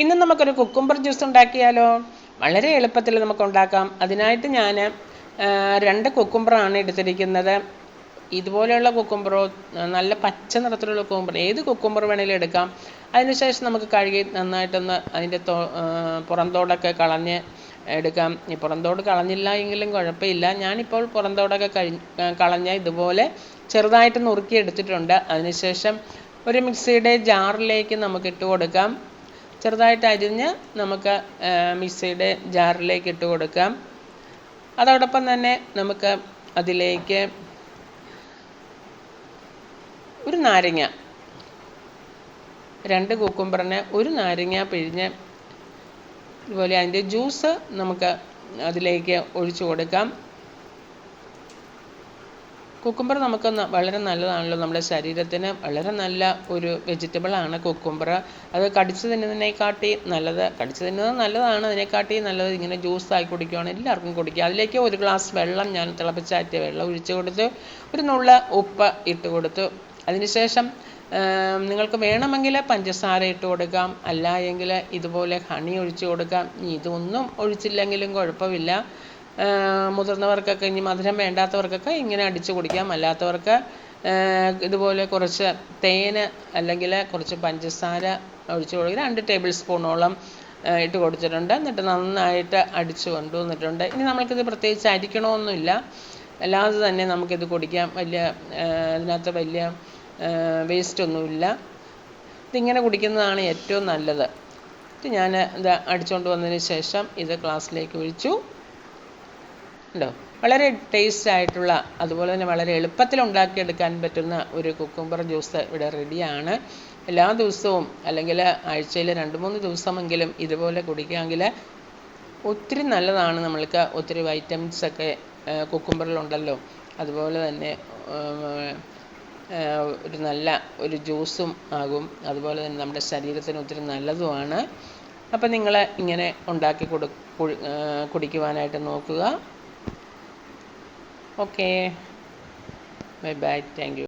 ഇന്ന് നമുക്കൊരു cucumber juice ഉണ്ടാക്കിയാലോ? വളരെ എളുപ്പത്തിൽ നമുക്ക് ഉണ്ടാക്കാം. അതിനായിട്ട് ഞാൻ രണ്ട് കുക്കുംബറാണ് എടുത്തിരിക്കുന്നത്. ഇതുപോലെയുള്ള കുക്കുംബറോ നല്ല പച്ച നിറത്തിലുള്ള കുക്കുംബർ ഏത് കുക്കുംബർ വേണേലും എടുക്കാം. അതിനുശേഷം നമുക്ക് കഴുകി നന്നായിട്ടൊന്ന് അതിന്റെ തോ പുറന്തോടൊക്കെ കളഞ്ഞ് എടുക്കാം. ഈ പുറന്തോട് കളഞ്ഞില്ല എങ്കിലും കുഴപ്പമില്ല. ഞാനിപ്പോൾ പുറന്തോടൊക്കെ കഴി കളഞ്ഞ് ഇതുപോലെ ചെറുതായിട്ട് നുറുക്കി എടുത്തിട്ടുണ്ട്. അതിനുശേഷം ഒരു മിക്സിയുടെ ജാറിലേക്ക് നമുക്ക് ഇട്ട് കൊടുക്കാം. ചെറുതായിട്ട് അരിഞ്ഞ് നമുക്ക് മിക്സിയുടെ ജാറിലേക്ക് ഇട്ട് കൊടുക്കാം. അതോടൊപ്പം തന്നെ നമുക്ക് അതിലേക്ക് ഒരു നാരങ്ങ രണ്ട് കുക്കുംബറിന് ഒരു നാരങ്ങ പിഴിഞ്ഞ് ഇതുപോലെ അതിന്റെ ജ്യൂസ് നമുക്ക് അതിലേക്ക് ഒഴിച്ചു കൊടുക്കാം. കുക്കുംബർ നമുക്ക് വളരെ നല്ലതാണല്ലോ. നമ്മുടെ ശരീരത്തിന് വളരെ നല്ല ഒരു വെജിറ്റബിൾ ആണ് കുക്കുംബർ. അത് കടിച്ചു തിന്നുന്നതിനെക്കാട്ടി നല്ലത് കടിച്ചു തിന്നുന്നത് നല്ലതാണ്. അതിനെക്കാട്ടി നല്ലത് ഇങ്ങനെ ആയി കുടിക്കുകയാണ് എല്ലാവർക്കും കുടിക്കുക അതിലേക്ക് ഒരു ഗ്ലാസ് വെള്ളം ഞാൻ തിളപ്പിച്ചാറ്റിയ വെള്ളം ഒഴിച്ചു കൊടുത്ത്. ഒരു നുള്ള ഉപ്പ് ഇട്ട് കൊടുത്തു. അതിനുശേഷം നിങ്ങൾക്ക് വേണമെങ്കിൽ പഞ്ചസാര ഇട്ട് കൊടുക്കാം. അല്ല എങ്കിൽ ഇതുപോലെ ഹണി ഒഴിച്ചു കൊടുക്കാം. ഇതൊന്നും ഒഴിച്ചില്ലെങ്കിലും കുഴപ്പമില്ല. മുതിർന്നവർക്കൊക്കെ ഇനി മധുരം വേണ്ടാത്തവർക്കൊക്കെ ഇങ്ങനെ അടിച്ചു കുടിക്കാം. അല്ലാത്തവർക്ക് ഇതുപോലെ കുറച്ച് തേന് അല്ലെങ്കിൽ കുറച്ച് പഞ്ചസാര ഒഴിച്ച് കൊടുക്കുക. രണ്ട് ടേബിൾ സ്പൂണോളം ഇട്ട് കൊടുത്തിട്ടുണ്ട്. എന്നിട്ട് നന്നായിട്ട് അടിച്ചു കൊണ്ടുവന്നിട്ടുണ്ട് ഇനി നമ്മൾക്കിത് പ്രത്യേകിച്ച് അരിക്കണമെന്നില്ല അല്ലാതെ തന്നെ നമുക്കിത് കുടിക്കാം. വലിയ അതിനകത്ത് വലിയ വേസ്റ്റ് ഒന്നുമില്ല ഇതിങ്ങനെ കുടിക്കുന്നതാണ് ഏറ്റവും നല്ലത്. ഞാൻ ഇത് അടിച്ചുകൊണ്ട് വന്നതിന് ശേഷം ഇത് ഗ്ലാസ്സിലേക്ക് ഒഴിച്ചു. ഉണ്ടോ? വളരെ ടേസ്റ്റ് ആയിട്ടുള്ള അതുപോലെ തന്നെ വളരെ എളുപ്പത്തിൽ ഉണ്ടാക്കിയെടുക്കാൻ പറ്റുന്ന ഒരു കുക്കുംബർ ജ്യൂസ് ഇവിടെ റെഡിയാണ് എല്ലാ ദിവസവും അല്ലെങ്കിൽ ആഴ്ചയിൽ രണ്ട് മൂന്ന് ദിവസമെങ്കിലും ഇതുപോലെ കുടിക്കുകയെങ്കിൽ ഒത്തിരി നല്ലതാണ് നമ്മൾക്ക് ഒത്തിരി വൈറ്റമിൻസ് ഒക്കെ കുക്കുംബറിലുണ്ടല്ലോ അതുപോലെ തന്നെ ഒരു നല്ല ഒരു ജ്യൂസും ആകും. അതുപോലെ തന്നെ നമ്മുടെ ശരീരത്തിന് ഒത്തിരി നല്ലതുമാണ്. അപ്പം നിങ്ങൾ ഇങ്ങനെ ഉണ്ടാക്കി കൊടു കുടിക്കുവാനായിട്ട് നോക്കുക. Okay bye bye thank you